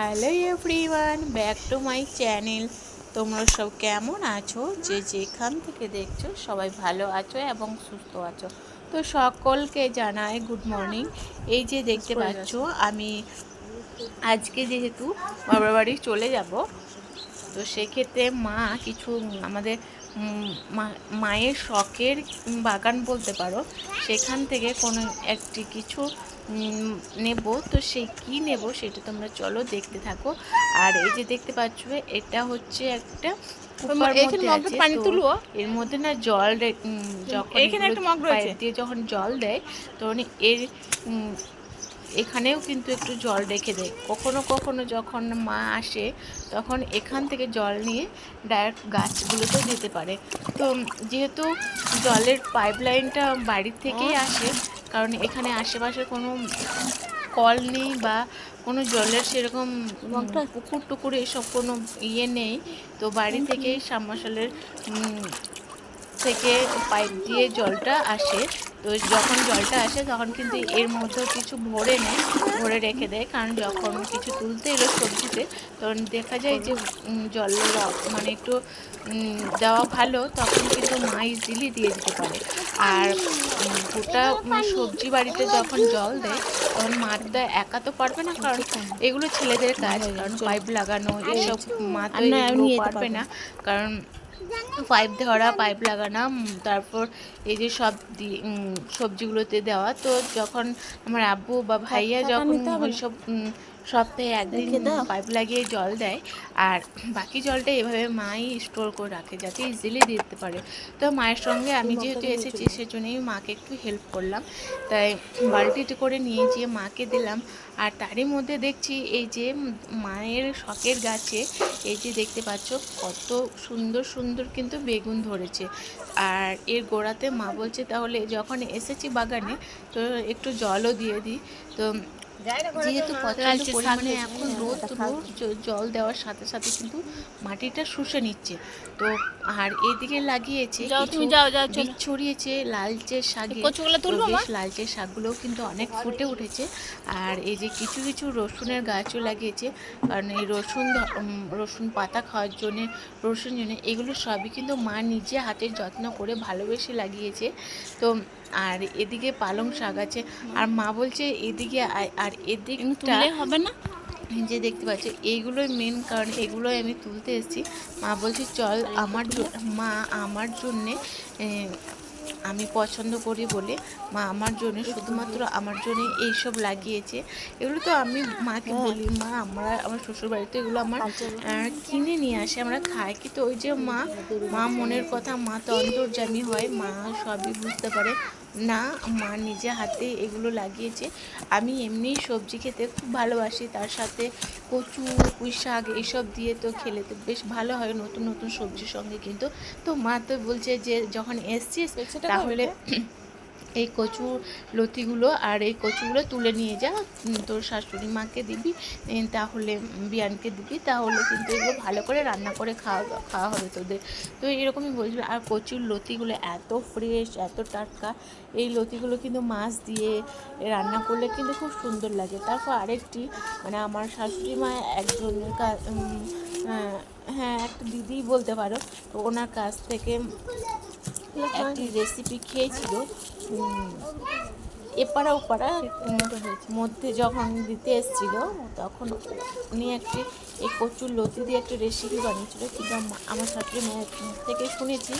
Hello everyone back to my channel. তোমরা সব কেমন আছো? যে যেখান থেকে দেখছ সবাই ভালো আছো এবং সুস্থ আছো। তো সকলকে জানাই গুড মর্নিং এই যে দেখতে পাচ্ছ আমি আজকে যেহেতু বাবার বাড়ি চলে যাব তো সেক্ষেত্রে মা কিছু আমাদের মায়ের শখের বাগান বলতে পারো সেখান থেকে কোনো একটি কিছু নেব। তো সেই কি নেব সেটা তোমরা চলো দেখতে থাকো। আর এই যে দেখতে পাচ্ছ এটা হচ্ছে একটা এর মধ্যে না জল যখন একটা মগ দিয়ে যখন জল দেয় তখন এর এখানেও কিন্তু একটু জল রেখে দেয় কখনো কখনো যখন মা আসে তখন এখান থেকে জল নিয়ে ডাইরেক্ট গাছগুলোতেও দিতে পারে। তো যেহেতু জলের পাইপ লাইনটা বাড়ির থেকেই আসে কারণ এখানে আশেপাশে কোনো কল নেই বা কোনো জলের সেরকম পুকুর টুকুর এসব কোনো ইয়ে নেই। তো বাড়ি থেকেই সাবমার্শালের থেকে পাইপ দিয়ে জলটা আসে। তো যখন জলটা আসে তখন কিন্তু এর মধ্যেও কিছু ভরে নেয় ভরে রেখে দেয়। কারণ যখন কিছু তুলতে এলো সবজিতে তখন দেখা যায় যে জলের মানে একটু দেওয়া ভালো তখন কিন্তু মা ইজিলি দিয়ে দিতে পারে। আর গোটা সবজি বাড়িতে যখন জল দেয় তখন মাটা একা তো পারবে না কারণ এগুলো ছেলেদের কাজ। কারণ পাইপ লাগানো এসব মা তো পারবে না। কারণ পাইপ ধরা পাইপ লাগানো তারপর এই যে সব সবজিগুলোতে দেওয়া। তো যখন আমার আব্বু বা ভাইয়া যখন সব ওইসব সপ্তাহে একদিন পাইপ লাগিয়ে জল দেয়। আর বাকি জলটা এভাবে মাই স্টোর করে রাখে যাতে ইজিলি দিতে পারে। তো মায়ের সঙ্গে আমি যেহেতু এসেছি সেজন্যই মাকে একটু হেল্প করলাম। তাই বালতিতে করে নিয়ে গিয়ে মাকে দিলাম। আর তারই মধ্যে দেখছি এই যে মায়ের শখের গাছে এই যে দেখতে পাচ্ছ কত সুন্দর সুন্দর কিন্তু বেগুন ধরেছে। আর এর গোড়াতে মা বলছে তাহলে যখন এসেছি বাগানে তো একটু জলও দিয়ে দিই। তো যেহেতু প্রচণ্ড পরিমাণে এখন হ্যাঁ, রোদ রোদ জল দেওয়ার সাথে সাথে কিন্তু মাটিটা শুষে নিচ্ছে। তো আর এদিকে লাগিয়েছে যাও, কিছু তুমি যাও, যাও, চলো। বীজ ছড়িয়েছে লালচে শাকে? বেশ লালচে শাকগুলোও কিন্তু অনেক ফুটে উঠেছে। আর এই যে কিছু কিছু রসুনের গাছও লাগিয়েছে। কারণ এই রসুন রসুন পাতা খাওয়ার জন্যে রসুন জন্য এগুলো সবই কিন্তু মা নিজে হাতের যত্ন করে ভালোবেসে লাগিয়েছে। তো আর এদিকে পালং শাক আছে। আর মা বলছে এদিকে আর এদিকটা তুললে হবে না? যে দেখতে পাচ্ছি এইগুলোই মেন কারণ এগুলোই আমি তুলতে এসেছি। মা বলছে চল আমার মা আমার জন্যে আমি পছন্দ করি বলে মা আমার জন্য শুধুমাত্র আমার জন্য এইসব লাগিয়েছে। এগুলো তো আমি মাকে বলি মা আমরা আমার শ্বশুর বাড়িতে এগুলো আমার কিনে নিয়ে আসে আমরা খাই। কিন্তু ওই যে মা মা মনের কথা মা তো অন্তর্জামী হয় মা সবই বুঝতে পারে। না মা নিজে হাতে এগুলো লাগিয়েছে। আমি এমনি সবজি খেতে খুব ভালোবাসি তার সাথে কচু পুঁই শাক এইসব দিয়ে তো খেলে তো বেশ ভালো হয় নতুন নতুন সবজির সঙ্গে কিন্তু। তো মা তো বলছে যে যখন এসছিস তাহলে এই কচু লতিগুলো আর এই কচুগুলো তুলে নিয়ে যা তোর শাশুড়ি মাকে দিবি তাহলে বিয়ানকে দিবি তাহলে কিন্তু এগুলো ভালো করে রান্না করে খাওয়া খাওয়া হবে তোদের। তো এরকমই বলছিল আর কচুর লতিগুলো এত ফ্রেশ এত টাটকা এই লতিগুলো কিন্তু মাছ দিয়ে রান্না করলে কিন্তু খুব সুন্দর লাগে। তারপর আরেকটি মানে আমার শাশুড়ি মা একজনের কা- হ্যাঁ একটা দিদিই বলতে পারো তো ওনার কাছ থেকে একটি রেসিপি খেয়েছিল। এপাড়া ওপাড়া হয়েছে। মধ্যে যখন দিতে এসেছিল, তখন উনি একটি, এই কচুর লতি দিয়ে একটা রেসিপি বানিয়েছিল। কিন্তু আমার শাশুড়ি মায়ের থেকে শুনেছি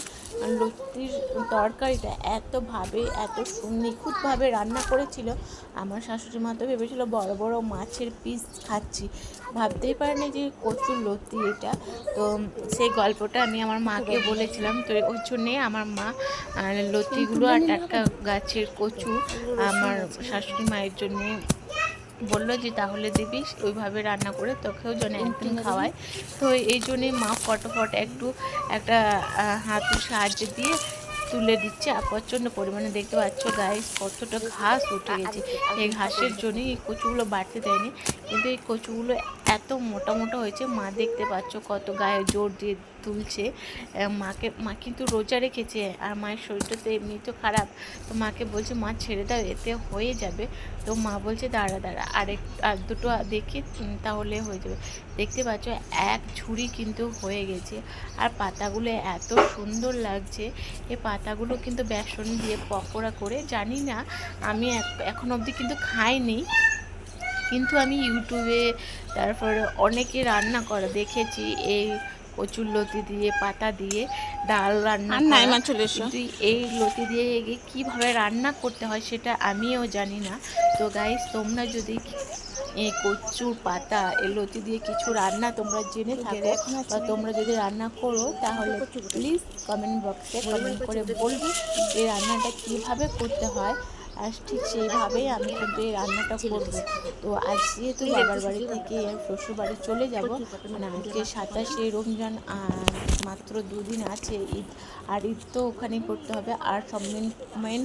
লতির তরকারিটা এতভাবে, এত নিখুঁতভাবে রান্না করেছিল। আমার শাশুড়ি মা তো ভেবেছিল বড় বড় মাছের পিস খাচ্ছি। ভাবতেই পারেনি যে কচুর লতি এটা। তো সেই গল্পটা আমি আমার মাকে বলেছিলাম তো ওই জন্যে আমার মা লতিগুলো আর টাটকা গাছের কচু আমার শাশুড়ি মায়ের জন্যে বলল যে তাহলে দিবি ওইভাবে রান্না করে তোকেও যেন একদিন খাওয়ায়। তো এই জন্যে মা ফটোফট একটু একটা হাতুর সাহায্য দিয়ে তুলে দিচ্ছে। আর প্রচণ্ড পরিমাণে দেখতে পাচ্ছ গায়ে কতটা ঘাস উঠে গেছে। এই ঘাসের জন্যই এই কচুগুলো বাড়তে দেয়নি। কিন্তু এই কচুগুলো এত মোটা মোটা হয়েছে, মা দেখতে পাচ্ছ কত গায়ে জোর দিয়ে তুলছে মাকে, মা কিন্তু রোজা রেখেছে, আর মায়ের শরীরটা তো এমনি তো খারাপ। তো মাকে বলছে, মা, ছেড়ে দাও, এতে হয়ে যাবে। তো মা বলছে, দাঁড়া দাঁড়া, আরেক, আর দুটো দেখি তাহলে হয়ে যাবে। দেখতে পাচ্ছ, এক ঝুড়ি কিন্তু হয়ে গেছে। আর পাতাগুলো এত সুন্দর লাগছে এই পাতাগুলো কিন্তু বেসন দিয়ে পকোড়া করে, জানি না, আমি এখন অবধি কিন্তু খাইনি। কিন্তু আমি ইউটিউবে তারপরে অনেকে রান্না করা দেখেছি এই কচুর লতি দিয়ে পাতা দিয়ে ডাল রান্না। কিন্তু এই লতি দিয়ে কীভাবে রান্না করতে হয় সেটা আমিও জানি না। তো গাইস তোমরা যদি এই কচুর পাতা এই লতি দিয়ে কিছু রান্না তোমরা জেনে থাকো বা তোমরা যদি রান্না করো তাহলে প্লিজ কমেন্ট বক্সে কমেন্ট করে বলবে এই রান্নাটা কীভাবে করতে হয়। আর ঠিক সেইভাবেই আমি কিন্তু এই রান্নাটা করব। তো আজ যেহেতু বাবার বাড়ি থেকে শ্বশুর বাড়ি চলে যাব মানে আজকে সাতাশে রমজান মাত্র দুদিন আছে ঈদ। আর ঈদ তো ওখানেই করতে হবে। আর সব মেন মেন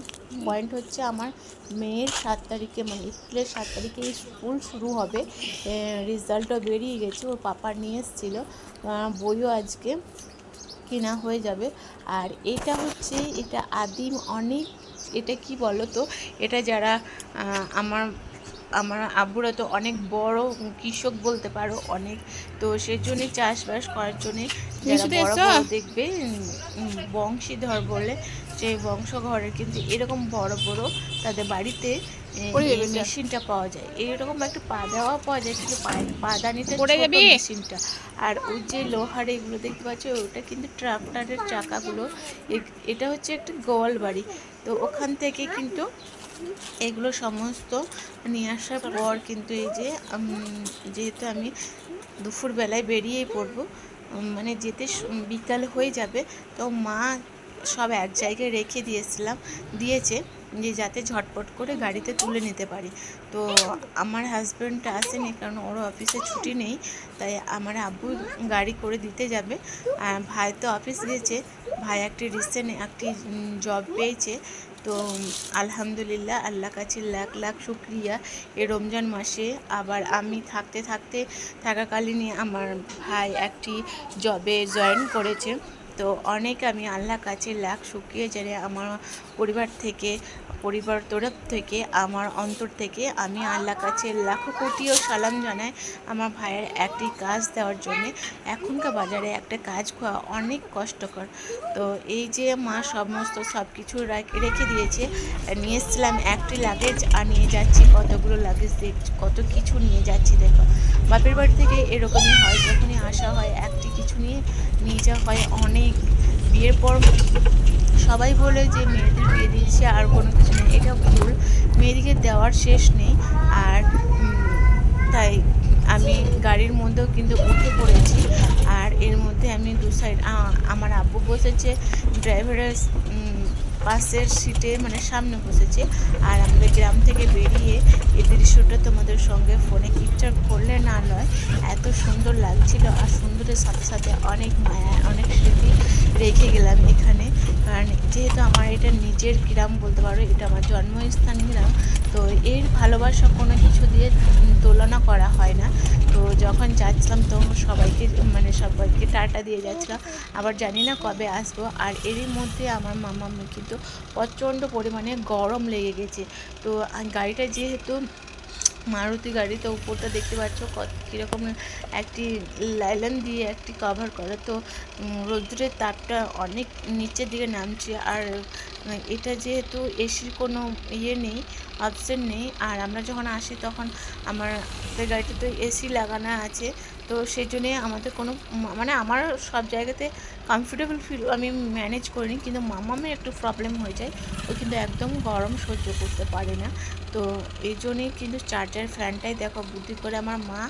পয়েন্ট হচ্ছে আমার মেয়ের সাত তারিখে মানে এপ্রিলের সাত তারিখে স্কুল শুরু হবে। রেজাল্টও বেরিয়ে গেছে, ওর পাপা নিয়ে এসেছিল। বইও আজকে কেনা হয়ে যাবে। আর এটা হচ্ছে, এটা আদিম অনেক এটা কি বলো তো এটা যারা আমার আমার আব্বুরা তো অনেক বড় কৃষক বলতে পারো অনেক। তো সেজন্যই চাষবাস করার জন্যে যারা বড় দেখবে বংশীধর বলে যে বংশঘরের কিন্তু এরকম বড় বড় তাদের বাড়িতে। মেশিনটা পাওয়া যায়। এইরকম একটা পা দেওয়া পাওয়া যায় কিন্তু পা- পাদানিটা পড়ে মেশিনটা। আর ওই যে লোহার এগুলো দেখতে পাচ্ছ ওটা কিন্তু ট্রাক্টরের চাকাগুলো। এটা হচ্ছে একটা গোয়াল বাড়ি। তো ওখান থেকে কিন্তু এগুলো সমস্ত নিয়ে আসার পর কিন্তু এই যে যেহেতু আমি দুপুরবেলায় বেরিয়েই পড়ব মানে যেতে বিকাল হয়ে যাবে তো মা সব এক জায়গায় রেখে দিয়েছিলাম। দিয়েছে যে যাতে ঝটপট করে গাড়িতে তুলে নিতে পারি। তো আমার হাজব্যান্ডটা আসেনি, কারণ ওর অফিসে ছুটি নেই, তাই আমার আব্বু গাড়ি করে দিতে যাবে। আর ভাই তো অফিস গেছে, ভাই একটি রিসেন্ট একটি জব পেয়েছে। তো আলহামদুলিল্লাহ, আল্লাহ কাছে লাখ লাখ শুক্রিয়া। এই রমজান মাসে আবার আমি থাকতে থাকতে থাকাকালীনই আমার ভাই একটি জবে জয়েন করেছে। তো অনেক আমি আল্লাহ কাছে লাখ শুকিয়ে জানাই আমার পরিবার থেকে, পরিবার তরফ থেকে, আমার অন্তর থেকে আমি আল্লাহ কাছে লাখো কোটিও সালাম জানাই আমার ভাইয়ের একটি কাজ দেওয়ার জন্যে। এখনকার বাজারে একটা কাজ করা অনেক কষ্টকর। তো এই যে মা সমস্ত সব কিছু রেখে দিয়েছে, নিয়ে এসেছিলাম একটি লাগেজ আর নিয়ে যাচ্ছি কতগুলো লাগেজ দেখ কত কিছু নিয়ে যাচ্ছি দেখো। বাপের বাড়ি থেকে এরকমই হয়, যখনই আসা হয় একটি কিছু নিয়ে নিয়ে যাওয়া হয় অনেক। বিয়ের পর সবাই বলে যে মেয়েদের বিয়ে দিয়েছে আর কোনো কিছু নেই, এটা ভুল। মেয়েদিকে দেওয়ার শেষ নেই আর তাই আমি গাড়ির মধ্যেও কিন্তু উঠে পড়েছি আর এর মধ্যে আমি দু সাইড আমার আব্বু বসেছে ড্রাইভারের পাশের সিটে মানে সামনে বসেছে। আর আমাদের গ্রাম থেকে বেরিয়ে এই দৃশ্যটা তোমাদের সঙ্গে ফোনে এত সুন্দর লাগছিল আর সুন্দরের সাথে সাথে অনেক মায়া, অনেক স্মৃতি রেখে গেলাম এখানে। কারণ যেহেতু আমার এটা নিজের গ্রাম বলতে পারো, এটা আমার জন্মস্থান গ্রাম, তো এর ভালোবাসা কোনো কিছু দিয়ে তুলনা করা হয় না। তো যখন যাচ্ছিলাম তখন সবাইকে মানে সবাইকে টাটা দিয়ে যাচ্ছিলাম। আবার জানি না কবে আসব, আর এরই মধ্যে আমার মামা কিন্তু প্রচণ্ড পরিমাণে গরম লেগে গেছে। তো গাড়িটা যেহেতু মারুতি গাড়ি তো উপরটা দেখতে পাচ্ছ কত কীরকম একটি লাইলান দিয়ে একটি কভার করা। তো রোদ্রের তাপটা অনেক নিচের দিকে নামছে আর এটা যেহেতু এসির কোনো ইয়ে নেই অপশন নেই, আর আমরা যখন আসি তখন আমার গাড়িতে তো এসি লাগানো আছে, তো সেই জন্যে আমাদের কোনো মানে আমার সব জায়গাতে কমফোর্টেবল ফিল আমি ম্যানেজ করিনি, কিন্তু মামামের একটু প্রবলেম হয়ে যায়, ও কিন্তু একদম গরম সহ্য করতে পারে না, তো এই জন্যেই কিন্তু চার্জার ফ্যানটাই দেখো, বুদ্ধি করে আমার মা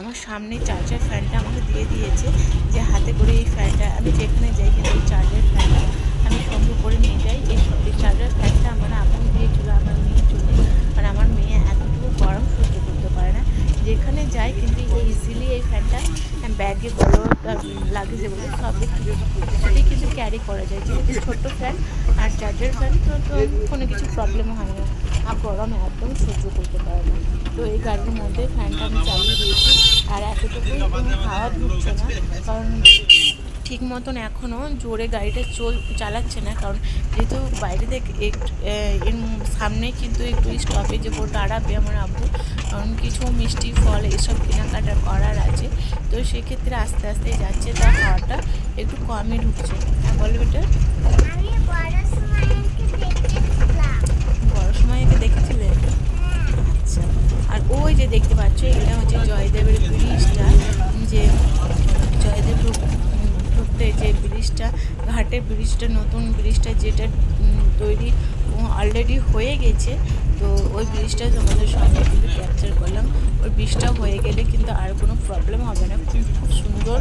আমার সামনে চার্জার ফ্যানটা আমাকে দিয়ে দিয়েছে, যে হাতে করে এই ফ্যানটা আমি যেখানে যাই কিন্তু চার্জার ফ্যানটা আমি সঙ্গে করে নিয়ে যাই। এই এই চার্জার ফ্যানটা আমার আপন দিয়েছিল আমার মেয়ের জন্য আর আমার মেয়ে এতটুকু গরম সহ্য করতে পারে না। যেখানে যাই কিন্তু এই ইজিলি এই ফ্যানটা ব্যাগে বলো লাগেজে বলো, সবই কিছুতেই কিন্তু ক্যারি করা যায়। যেহেতু ছোট্ট ফ্যান, আর চার্জার ফ্যান তো তো কোনো কিছু প্রবলেম হয় না। আর গরম একদম সহ্য করতে পারে না। তো এই গাড়ির মধ্যে ফ্যানটা আমি চালিয়ে দিয়েছি, আর এতটুকু হাওয়া ঢুকছে না, কারণ ঠিক মতন এখনও জোরে গাড়িটা চল চালাচ্ছে না। কারণ যেহেতু বাইরে থেকে একটু এর সামনে কিন্তু একটু স্টপেজে পর দাঁড়াবে আমার আব্বু। কারণ কিছু মিষ্টি ফল এসব কেনাকাটা করার আছে। তো সেক্ষেত্রে আস্তে আস্তে যাচ্ছে তার হাওয়াটা একটু কমই ঢুকছে। হ্যাঁ বলো বেটা। বড় সময় একে দেখেছিলে? আচ্ছা। আর ওই যে দেখতে পাচ্ছ এটা হচ্ছে জয়দেবের ব্রিজটা যে জয়দেব ঢুকতে যে ব্রিজটা, ঘাটের ব্রিজটা, নতুন ব্রিজটা যেটা তৈরি অলরেডি হয়ে গেছে, তো ওই ব্রিজটা তোমাদের সঙ্গে কিন্তু ক্যাপচার করলাম। ওই ব্রিজটা হয়ে গেলে কিন্তু আর কোনো প্রবলেম হবে না। খুব সুন্দর